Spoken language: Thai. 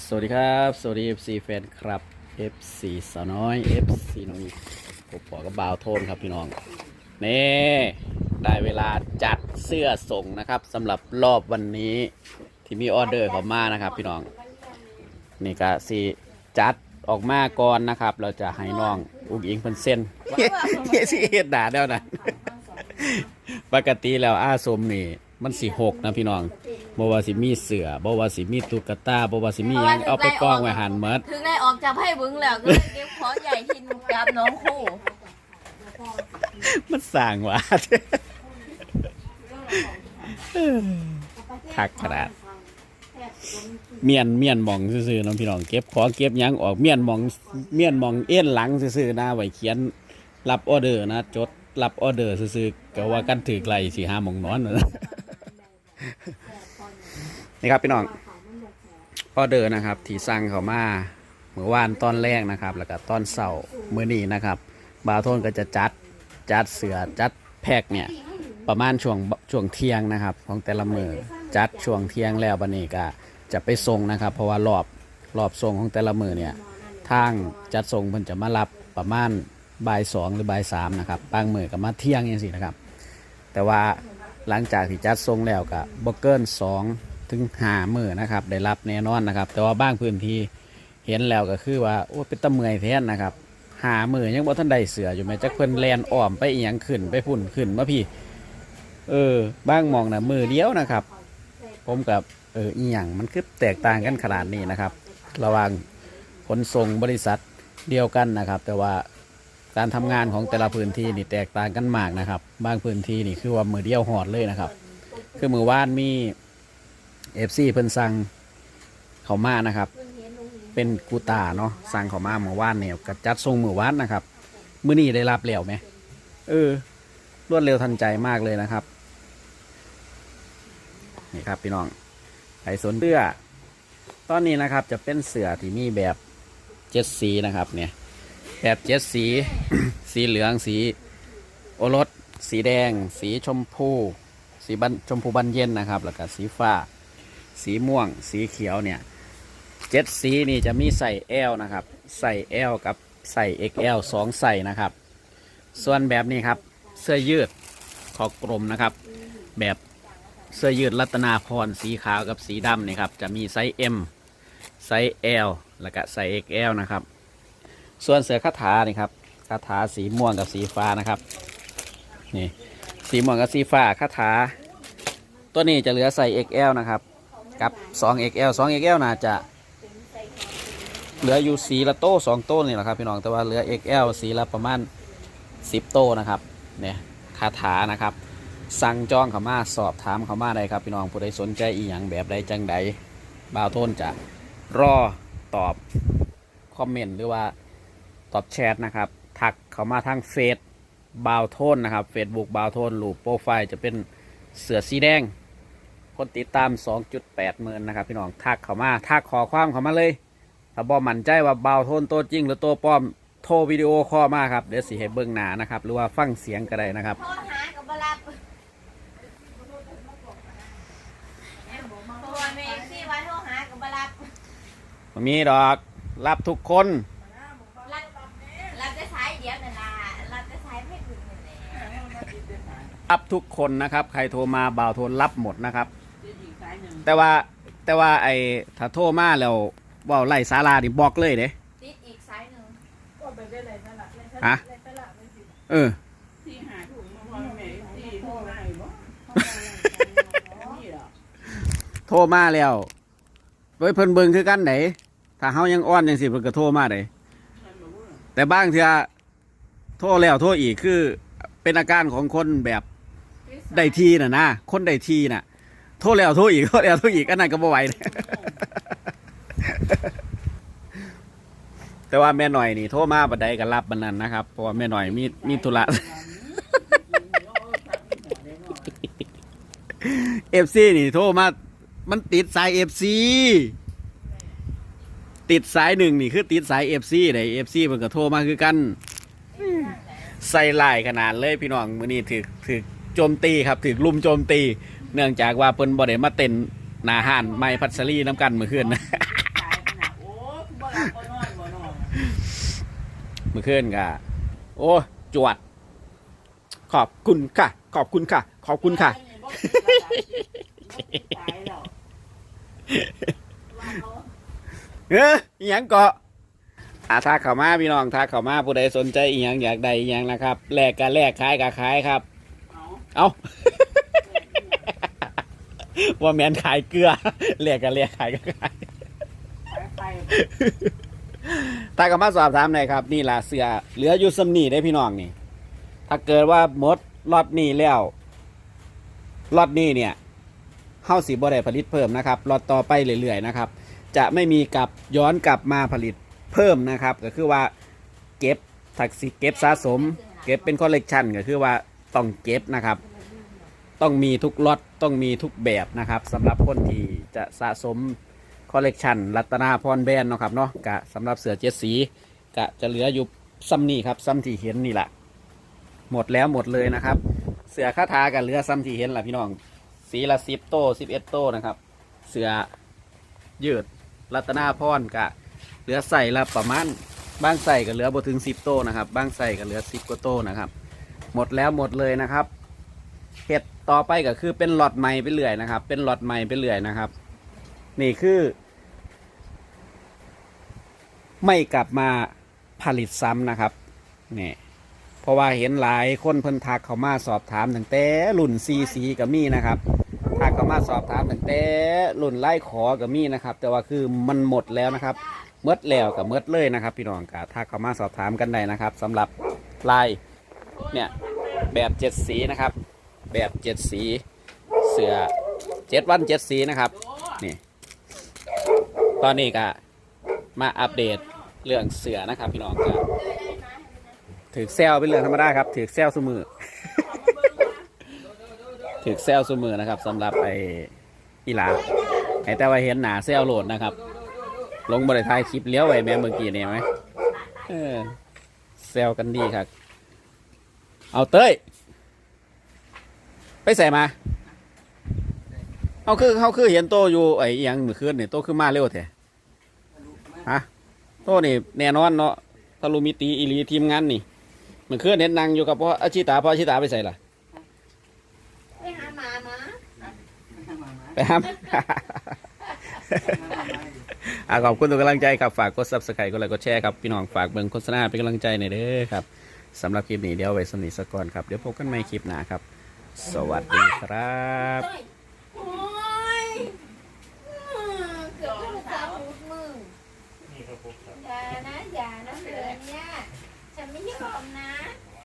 สวัสดีครับ สวัสดี FC แฟนครับ FC สาวน้อย FC น้องอีกผมบอกกับบ่าวโทนครับพี่น้อง นี่ได้เวลาจัดเสื้อส่งนะครับสำหรับรอบวันนี้ที่มีออเดอร์เข้ามานะครับ พี่น้อง นี่ก็สีจัดออกมาก่อนนะครับ เราจะให้น้องอุ้งอิงเพิ่นเส้นเฮ็ดสิเฮ็ดด่าแล้วนะปกติแล้วอาสมนี่ มันสิหกนะพี่น้องบ่ว่าสิมีเสือบ่ว่าสิมีตุ๊กตาบ่ว่าสิมีหยังเอาไปกองไว้หันหมดถึงได้ออกจากไพ่บึ้งแล้วก็เลยเก็บของใหญ่ที่หนุกับน้องคู่มันสร้างว่าคักขนาดเมียนเมียนหมองซื่อๆเน้องพี่น้องเก็บของเก็บหยังออกเมียนหมองเมียนหมองเอ็นหลังซื่อๆนะไว้เขียนรับออเดอร์นะจดรับออเดอร์ซื่อๆก็ว่ากันถือไกลสิหาหมองนอนนะ นี่ครับพี่น้องออเดอร์นะครับ ที่สั่งเขามาเมื่อวานตอนแรกนะครับ แล้วก็ตอนเสาร์มื้อนี้นะครับ บาโทนก็จะจัดจัดเสือจัดแพกเนี่ย ประมาณช่วงช่วงเที่ยงนะครับ ของแต่ละมือจัดช่วงเที่ยงแล้วบันนี้ก็จะไปส่งนะครับ เพราะว่ารอบรอบส่งของแต่ละมือเนี่ยทางจัดส่งเพิ่นจะมารับประมาณบ่ายสองหรือบ่ายสามนะครับบางมือก็มาเที่ยงอย่างสินะครับ แต่ว่า หลังจากที่จัดส่งแล้วก็บเกินสองถึงหามือนะครับ ได้รับแน่นอนนะครับ แต่ว่าบางพื้นที่เห็นแล้วก็คือว่าโอ้เป็นตะเมยแทนนะครับหามือยังบ่ทันได้เสืออยู่แม้จักเพิ่นแลนอ้อมไปอีหยังขึ้นไปพุ่นขึ้นมาพี่ เออ บ้างมองนะมือเดียวนะครับ ผมกับเอออีหยังมันคือแตกต่างกันขนาดนี้นะครับ ระหว่างขนส่งบริษัทเดียวกันนะครับ แต่ว่า การทำงานของแต่ละพื้นที่นี่แตกต่างกันมากนะครับ บางพื้นที่นี่คือว่ามือเดียวหอดเลยนะครับ คือมือว่านมีเอฟซีเพิ่นสั่งเขามานะครับ เป็นกูตาเนาะสั่งเขามามือว่านเนี่ยกับจัดทรงมือว่านนะครับมือนี้ได้รับแล้วไหมเออรวดเร็วทันใจมากเลยนะครับนี่ครับพี่น้องไผ่สนเสื้อ ตอนนี้นะครับจะเป็นเสือที่มีแบบเจ็ดสีนะครับเนี่ย แบบเจ็ดสี สีเหลืองสีโอรส สีแดง สีชมพู สีบันชมพูบันเย็นนะครับ แล้วก็สีฟ้า สีม่วง สีเขียวเนี่ยเจ็ดสีนี่จะมีใส่ L นะครับ ใส่ L กับใส่ XL สองใส่นะครับ ส่วนแบบนี้ครับ เสื้อยืดคอกลมนะครับ แบบเสื้อยืดรัตนาพรสีขาวกับสีดำนี่ครับ จะมีไซส์ M ไซส์ L แล้วก็ไซส์ XL นะครับ ส่วนเสือคาถานี่ครับคาถาสีม่วงกับสีฟ้านะครับนี่สีม่วงกับสีฟ้าคาถา ตัวนี้จะเหลือใส่ XL นะครับกับ 2XL 2XL น่าจะเหลืออยู่สีละโต้สองโต้นี่แหละครับพี่น้องแต่ว่าเหลือ XL สีละประมาณ 10 โต้นะครับเนี่ยคาถานะครับ สั่งจองเขามาสอบถามเขามาได้ครับพี่น้องผู้ใดสนใจอีหยังแบบใดจังใดบ่าวโทนจะรอตอบ คอมเมนต์หรือว่า ตอบแชทนะครับ ทักเขามาทางเฟซบ่าวโทนนะครับเฟซบุ๊กบ่าวโทนรูปโปรไฟล์จะเป็นเสือสีแดง คนติดตาม 2.8หมื่นนะครับ พี่น้องทักเขามาทักขอความเขามาเลยถ้าบอมั่นใจว่าบ่าวโทนตัวจริง หรือตัวปลอมโทรวิดีโอคอลมาครับเดี๋ยวสิให้เบิ้งหนานะครับ หรือว่าฟังเสียงก็ได้นะครับ โทรหากับบรับโทรเมย์ซี่ว่าโทรหากับบรับ มันมีดอก รับทุกคน รับรับจะใช้เดี๋ยวนั่นล่ะรับจะใช้ไม่ถึงนั่นแหละ รับทุกคนนะครับ ใครโทรมาบ่าวโทรรับหมดนะครับ แต่ว่าแต่ว่าไอ้ถ้าโทรมาแล้วเว่าไล่สาราดิบอกเลยเด้ติดอีกสายหนึ่งฮะเออที่หาถุงมาพ่อแม่ที่โทรมาให้บ่นี่เหรอโทรมาแล้วโดยเพิ่นเบิ่งคือกันไหนถ้าเฮายังอ้อนจังสิเพิ่นก็โทรมาได้มันบอกว่าแต่บางเทื่อโทรแล้วโทรอีกคือเป็นอาการของคนแบบ ได้ทีน่ะนะคนได้ทีน่ะ โทรแล้วโทรอีกโทรแล้วโทรอีกอันนั้นก็บ่ไหวนะแต่ว่าแม่หน่อยนี่โทรมาบัดใดก็รับบันนั้นนะครับเพราะว่าแม่หน่อยมีมีธุระเอฟซีนี่โทรมามันติดสายเอฟซีติดสายหนึ่งนี่คือติดสายเอฟซีไหนเอฟซีมันก็โทรมาคือกัน ใส่ลายขนาดเลยพี่น้องมือนี้ถือถือ โจมตีครับถือลุมโจมตี เนื่องจากว่าเพิ่นบ่ไดมาเต้นนาห้านไม่พัสรีน้ำกันเมื่อคืนนะ เมื่อคืนก็โอ้จวด ขอบคุณค่ะ ขอบคุณค่ะ ขอบคุณค่ะ เอ้ยอหยังกาอาทาเข้ามาพี่น้องทาเข้ามาผู้ใดสนใจอีหยังอยากได้อีหยังนะครับแลกกันแลกขายกับขายครับ เอาว่าแมนขายเกลือแลกกันแลกขายกันขายถ้าก็มาสอบถามหน่อยครับ นี่ล่ะเสือเหลืออยู่สำนีได้พี่น้องนี่ ถ้าเกิดว่าหมดลอตนี้แล้วลอตนี้เนี่ยเฮาสีบ่ได้ผลิตเพิ่มนะครับลอตต่อไปเรื่อยๆนะครับ จะไม่มีกลับย้อนกลับมาผลิตเพิ่มนะครับ ก็คือว่าเก็บถักสิเก็บสะสม เก็บเป็นคอลเลกชันก็คือว่า ต้องเก็บนะครับ ต้องมีทุกล็อตต้องมีทุกแบบนะครับสำหรับคนที่จะสะสมคอลเลกชันรัตนาพรแบรนด์เนาะครับเนาะกะสำหรับเสือเจ็ดสีกะจะเหลืออยู่ซ้ำนี่ครับซ้ำที่เห็นนี่แหละหมดแล้วหมดเลยนะครับ เสือคาถากับเหลือซ้ำที่เห็นแหละพี่น้อง สีละสิบโต้สิบเอ็ดโต้นะครับ เสือยืดรัตนาพรกะเหลือใส่ละประมาณบางใส่ก็เหลือบ่ถึงสิบโต้นะครับบางใส่ก็เหลือสิบกว่าโต้นะครับ หมดแล้วหมดเลยนะครับเห็ดต่อไปก็คือเป็นหลอดใหม่ไปเรื่อยนะครับ เป็นหลอดใหม่ไปเรื่อยนะครับ นี่คือ ไม่กลับมาผลิตซ้ำนะครับนี่เพราะว่าเห็นหลายคนเพิ่นทักเขามาสอบถามตั้งแต่รุ่นซีซีกับมีนะครับทักเขามาสอบถามตั้งแต่รุ่นไล่ขอกับมีนะครับ แต่ว่าคือมันหมดแล้วนะครับเมดแล้วกับเมดเลยนะครับ พี่น้องกะทักเขามาสอบถามกันได้นะครับสำหรับลาย เนี่ยแบบเจ็ดสีนะครับ แบบเจ็ดสีเสือเจ็ดวันเจ็ดสีนะครับนี่ตอนนี้ก็มาอัปเดตเรื่องเสือนะครับ พี่น้องก็ถือแซวเป็นเรื่องธรรมดาครับถือแซวสมือถือแซวสมือนะครับสำหรับไอ้อีหลาไอแต่ว่าเห็นหนาแซวโหลดนะครับ ลงบริทายคลิปเลี้ยวไว้แม่เมื่อกี้เนี่ยไหมเออแซวกันดีครับ เอาเต้ย ไปใส่มาเขาคือเขาคือเห็นโตอยู่ไอ้อิหยังเมื่อคืนนี่โตคือมาเร็วแท้ฮะโตนี่แน่นอนเนาะทะลุมิติอีหลีทีมงานนี่เมื่อคืนเห็นนั่งอยู่กับพ่ออาชิตาพ่ออาชิตาไปใส่ล่ะ ไปหาหมามาไปครับ อะขอบคุณทุกกำลังใจครับ ฝากกด subscribe กดไลค์กดแชร์ครับ พี่น้องฝากเบิ่งโฆษณาเป็นกำลังใจหน่อยเด้อครับ สำหรับคลิปนี้เดี๋ยวไว้สำนิทสก่อนครับ เดี๋ยวพบกันใหม่คลิปหน้าครับ สวัสดีครับโอ้ยอืมเกือบจะสาวมือนี่ครับผมครับ อย่านะอย่านะเดือนเนี้ย